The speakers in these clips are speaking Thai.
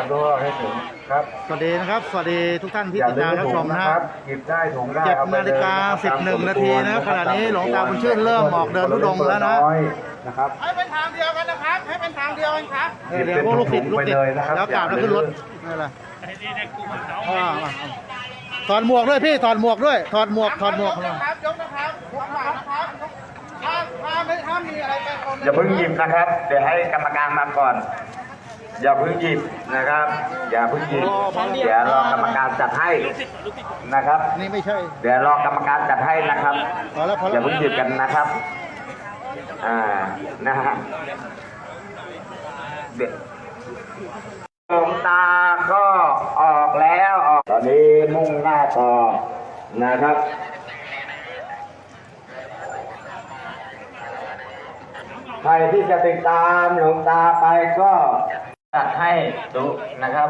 กันตัวให้ถึงครับสวัสดีนะครับ สวัสดีทุกท่านที่อย่าติดลืตามมรับถุชงมนะนะคครัรับบหยิบได้ถุงได้เจ็ดเอไปนาฬิกาเลยะคสิรับหนึ่งนาทีนะครับขณะนี้หลวงตาบุญชื่นเริ่มออกเดินทุดงค์แล้วนะอยนะครับ ให้เป็นทางเดียวกันนะครับ ให้เป็นทางเดียวกันครับเออเดี๋ยวพวกลูกศิษย์ลูกศิษไปเลยย์นะครับแล้วกลับแล้วขึ้นรถนี่แหละอ่าอ่าถอดหมวกด้วยพี่ถอดหมวกด้วยถอดหมวกถอดหมวกยกนะครับยกนะครับยกมานะครับถ้าถ้าไม่ถ้ามีอะไรเป็นคนอย่าเพิ่งหยิบนะครับ เดี๋ยวให้กรรมการมาก่อน อย่าเพิ่งหยิบนะครับ อย่าเพิ่งหยิบเดี๋ยวรอกรรมการจัดให้นะครับ นี่ไม่ใช่เดี๋ยวรอกรรมการจัดให้นะครับ พอแล้วพออแล้ย่าวเพิ่งหยิบกันนะครับ อ่า นะฮะเดี๋ยวดวงตาก็ออกแล้วออกตอนนี้มุ่งหน้าต่อนะครับ ใครที่จะติดตามหลวงตาไปก็ จัดให้ดูนะครับ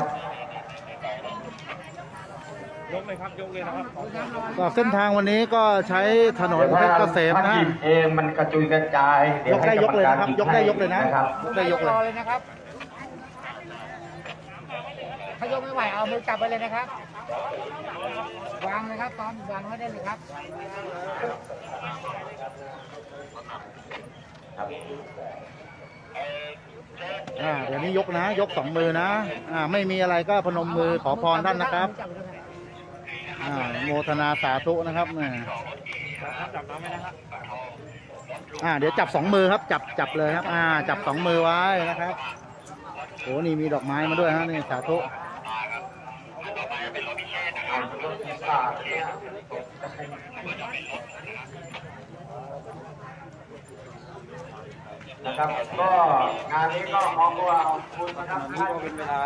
ก็เส้นทางวันนี้ก็ใช้ถนนเดี๋ยวเพถ้าชรเกษมถ้านะหยิบเองมันกระจุยกระจายเดี๋ยยวกให้ได้กยรกรมเลยการนะครับหยกได้ยกเลยนะนะครับ ยกได้ยกเลรอยเลยนะครับถ้ายกไม่ไหวเอามือจับไปเลยนะครับ วางเลยครับตอนวางไว้ได้เลยครับ อ่าเดี๋ยวนี้ยกนะ ยกสองมือนะ อ่า ไม่มีอะไรก็พนมมือขอพรท่านนะครับ อ่าโมทนาสาธุนะครับเนี่ยอ่า เดี๋ยวจับสองมือครับ จับจับเลยครับ อ่า จับสองมือไว้นะครับโอ้นี่มีดอกไม้มาด้วยฮะนี่สาธุ นะครับ ก็งานนี้ก็ขอขอบคุณนะครับท่านเป็นเวลา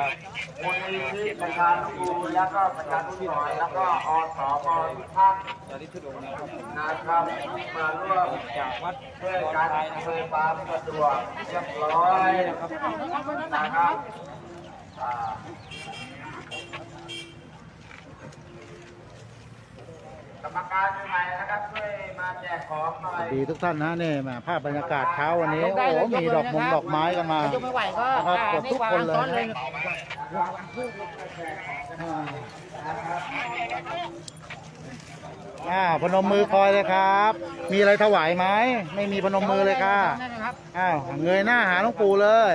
มูลนิธิประชานุกูลแล้วก็ประชานุสรณ์แล้วก็อสมทุกท่านนะครับที่มาร่วมช่วยกันอำนวยความสะดวกเรียบร้อยนะครับอ่า กรรมการใหม่นะครับช่วยมาแจกของหน่อยดีทุกท่านนะนี่มาภาพบรรยากาศเช้าวันนี้ยโอ้กได้โหเลยมียกดเลอยกมงนะครับดอกไม้กันมาถ้ายกไม่ไหวก็ครับอ่ากดนี่ทุกวางคนเลย ซ้อนเลยอ่าพนมมือคอยเลยครับ มีอะไรถวายไหมไม่มีพนมมือเลยค่ะนั่นนะครับอ้าวเงยหน้าหาหลวงปู่เลย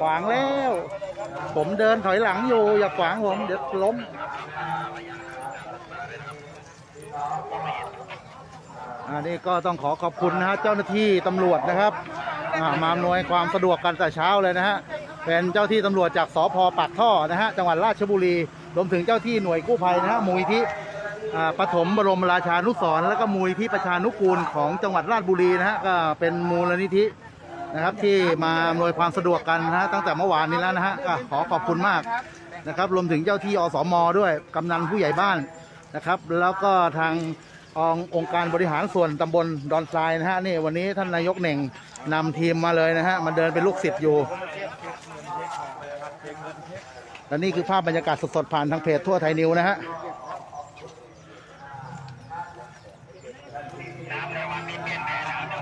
ขวางแล้ว ผมเดินถอยหลังอยู่ อย่าขวางผมเดี๋ยวล้ม อันนี้ก็ต้องขอขอบคุณนะฮะเจ้าหน้าที่ตำรวจนะครับมาอำนวยความสะดวกกันแต่เช้าเลยนะฮะ เป็นเจ้าที่ตำรวจจากสพปากท่อนะฮะจังหวัดราชบุรี รวมถึงเจ้าที่หน่วยกู้ภัยนะฮะมูลที่ปฐมบรมราชานุสรณ์แล้วก็มูลที่ประชานุกูลของจังหวัดราชบุรีนะฮะก็เป็นมูลนิธิ นะครับที่มาอำนวยความสะดวกกันนะฮะตั้งแต่เมื่อวานนี้แล้วนะฮะก็ขอขอบคุณมากนะครับ รวมถึงเจ้าที่อสมด้วยกำนันผู้ใหญ่บ้านนะครับ แล้วก็ทางององค์การบริหารส่วนตำบลดอนทรายนะฮะนี่วันนี้ท่านนายกเหน่งนำทีมมาเลยนะฮะมาเดินเป็นลูกศิษย์อยู่และนี่คือภาพบรรยากาศสดๆผ่านทางเพจทั่วไทยนิวนะฮะ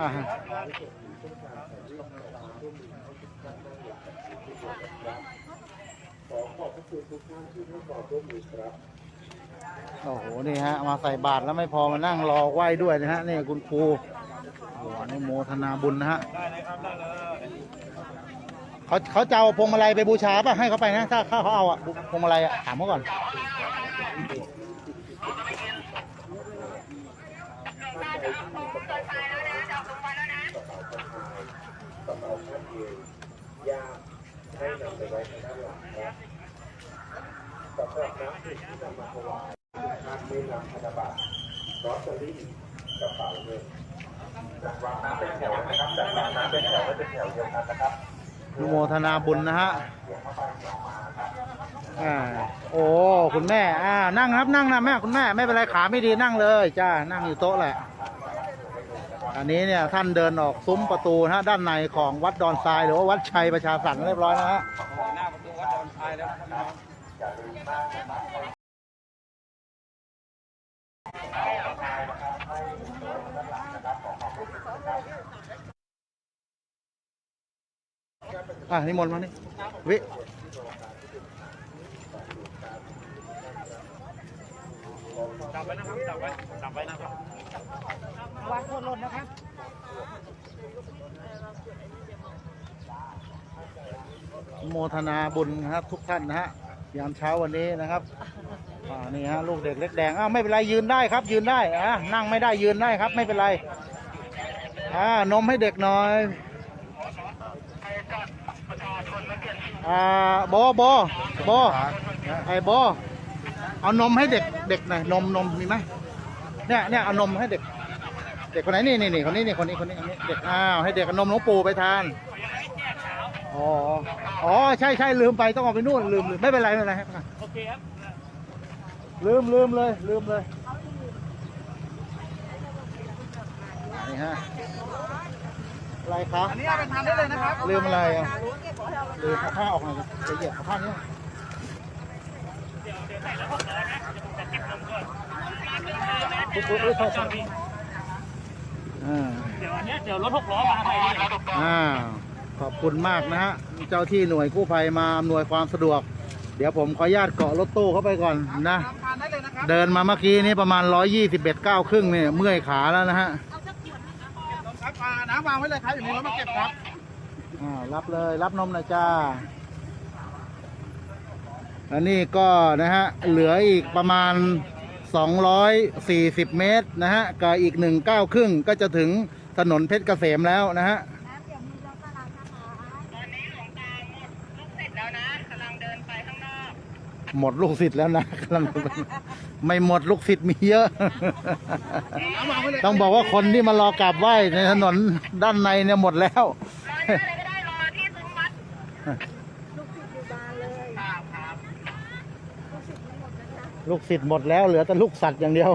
อ่าฮะโอ้โห นี่ฮะ มาใส่บาตรแล้วไม่พอมานั่งรอไหว้ด้วยนะฮะ นี่คุณครูโอ้โหอนุโมทนาบุญนะฮะเขาเขาจะเอาพวงมาลัยไปบูชาป่ะ ให้เขาไปนะ ถ้าถ้าเขาเอาอะพวงมาลัยอะถามเขาก่อน ยืนยากให้นำไปไว้ข้างหลังครับสำหรับน้ำที่นำมาถวายท่านไม่นำธนบัตรลอตเตอรี่กระเป๋าเงินจักวางน้ำเป็นแถวนะครับจักวางน้ำเป็นแถวไม่เป็นแถวเดียวกันนะครับนโมทนาบุญนะฮะอ่าโอ้คุณแม่อ่านั่งครับนั่งนะแม่คุณแม่ไม่เป็นไรขาไม่ดีนั่งเลยจ้านั่งอยู่โต๊ะแหละ อันนี้เนี่ยท่านเดินออกซุ้มประตูนะฮะด้านในของวัดดอนทรายหรือว่าวัดชัยประชาสรรค์เรียบร้อยนะฮะ หน้าประตูวัดดอนทรายแล้วครับพี่น้อง อะนิมนต์มานี่วิจับไว้นะครับ จับไว้ จับไว้นะครับ วางโคนหล่นนะครับโมทนาบุญนะครับ ทุกท่านนะฮะยามเช้าวันนี้นะครับอ่านี่ฮะลูกเด็กเล็กแดงอ้าวไม่เป็นไรยืนได้ครับ ยืนได้อะนั่งไม่ได้ยืนได้ครับ ไม่เป็นไรอ่านมให้เด็กหน่อยอ่าโบโบโบไอ้โบเอานมให้เด็กเด็กหน่อยนมนมมีไหมเนี่ยเนี่ยเอานมให้เด็ก เด็กคนไหนนี่นี่นี่คนนี้นี่คนนี้คนนี้คนนี้เด็กอ้าวให้เด็กเอานมหลวงปู่ไปทานอ๋ออ๋อใช่ใช่ลืมไปต้องเอาไปนู่นลืมลืมไม่เป็นไรไม่เป็นไรครับโอเคครับลืมลืมเลยลืมเลยนี่ฮะอะไรครับอันนี้เอาไปทานได้เลยนะครับลืมอะไรอะลืมเอาผ้าออกหน่อยจะเหยียบเอาผ้านี้ปุ๊บปุ๊บปุ๊บเข้าเข้า อ่าเดี๋ยวอันเนี้ยเดี๋ยวรถหกล้อมาใหม่ดีอ่าขอบคุณมากนะฮะเจ้าที่หน่วยกู้ภัยมาอำนวยความสะดวก เดี๋ยวผมขออนุญาตเกาะรถตู้เข้าไปก่อนนะ ทานได้เลยนะครับเดินมาเมื่อกี้นี้ประมาณ 121ก้าวครึ่งเนี่ยเมื่อยขาแล้วนะฮะครับอ่าน้ำวางไว้เลยครับอยู่ในรถมาเก็บครับ อ่ารับเลยรับนมหน่อยจ้าอันนี้ก็นะฮะเหลืออีกประมาณ 240 เมตรนะฮะกับอีกหนึ่งก้าครึ่งก็จะถึงถนนเพชรเกษมแล้วนะฮะหมดลูกศิษย์แล้วนะกำลังไม่หมดลูกศิษย์มีเยอะ ต้องบอกว่าคนที่มารอกราบไหว้ในถนนด้านในเนี่ยหมดแล้ว ลูกศิษย์หมดแล้วเหลือแต่ลูกสัตว์อย่างเดียว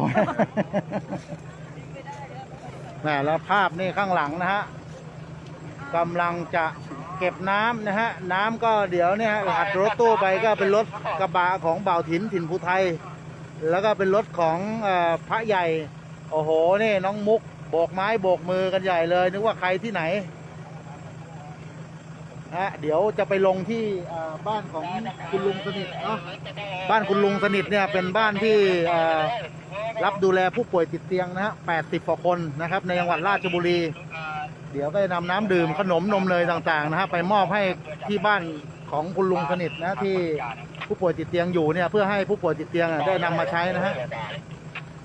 แหมแล้วภาพนี่ข้างหลังนะฮะกำลังจะเก็บน้ำนะฮะ น้ำก็เดี๋ยวเนี่ยอัดรถตู้ไปก็เป็นรถกระบะของบ่าวถินถิ่นภูไทย แล้วก็เป็นรถของเออพระใหญ่ โอ้โหนี่น้องมุกโบกไม้โบกมือกันใหญ่เลย นึกว่าใครที่ไหน ฮะเดี๋ยวจะไปลงที่บ้านของคุณลุงสนิทเนาะบ้านคุณลุงสนิทเนี่ยเป็นบ้านที่รับดูแลผู้ป่วยติดเตียงนะฮะ80กว่าคนนะครับ ในจังหวัดราชบุรี เดี๋ยวก็จะนำน้ำดื่มขนมนมเนยต่างๆนะฮะไปมอบให้ที่บ้านของคุณลุงสนิทนะที่ผู้ป่วยติดเตียงอยู่เนี่ยเพื่อให้ผู้ป่วยติดเตียงได้นำมาใช้นะฮะ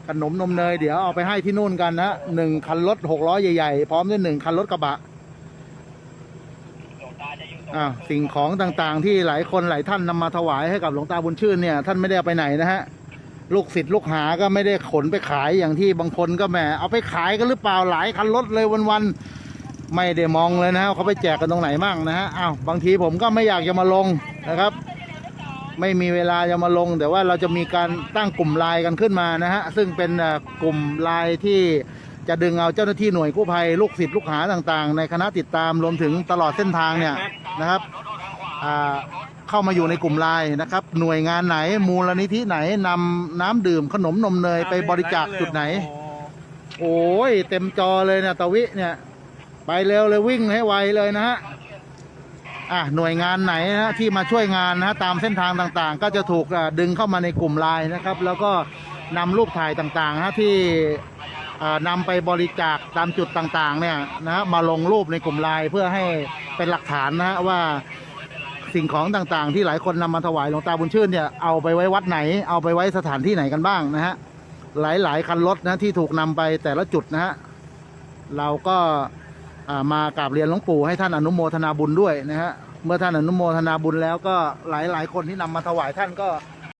ขนมนมเนยเดี๋ยวเอาไปให้ที่นู่นกันนะหนึ่งคันรถหกล้อใหญ่ๆ พร้อมด้วยหนึ่งคันรถกระบะ อ่าสิ่งของต่างๆ ที่หลายคนหลายท่านนำมาถวายให้กับหลวงตาบุญชื่นเนี่ยท่านไม่ได้เอาไปไหนนะฮะลูกศิษย์ลูกหาก็ไม่ได้ขนไปขายอย่างที่บางคนก็แหมเอาไปขายกันหรือเปล่าหลายคันรถเลยวันๆไม่ได้มองเลยนะฮะเขาไปแจกกันตรงไหนมั่งนะฮะอ้าวบางทีผมก็ไม่อยากจะมาลงนะครับ ไม่มีเวลาจะมาลง แต่ว่าเราจะมีการตั้งกลุ่มไลน์กันขึ้นมานะฮะซึ่งเป็นเอ่อกลุ่มไลน์ที่ จะดึงเอาเจ้าหน้าที่หน่วยกู้ภัยลูกศิษย์ลูกหาต่างๆ ในคณะติดตามรวมถึงตลอดเส้นทางเนี่ยนะครับอ่าเข้ามาอยู่ในกลุ่มไลน์นะครับ หน่วยงานไหนมูลนิธิไหนนำน้ำดื่มขนมนมเนยไปบริจาคจุดไหน โอ้ยเต็มจอเลยเนี่ยตะวิเนี่ย ไปเร็วเลยวิ่งให้ไวเลยนะฮะอะหน่วยงานไหนนะฮะที่มาช่วยงานนะฮะตามเส้นทางต่างๆ ก็จะถูกอะดึงเข้ามาในกลุ่มไลน์นะครับ แล้วก็นำรูปถ่ายต่างๆนะฮะที่อ่า นำไปบริจาคตามจุดต่างๆเนี่ยนะฮะมาลงรูปในกลุ่มไลน์เพื่อให้เป็นหลักฐานนะฮะว่าสิ่งของต่างๆ ที่หลายคนนำมาถวายหลวงตาบุญชื่นเนี่ยเอาไปไว้วัดไหน เอาไปไว้สถานที่ไหนกันบ้างนะฮะหลายๆคันรถนะที่ถูกนำไปแต่ละจุดนะฮะเราก็ามากราบเรียนหลวงปู่ให้ท่านอนุโมทนาบุญด้วยนะฮะเมื่อท่านอนุโมทนาบุญแล้วก็หลายหลายๆคนที่นำมาถวายท่านก็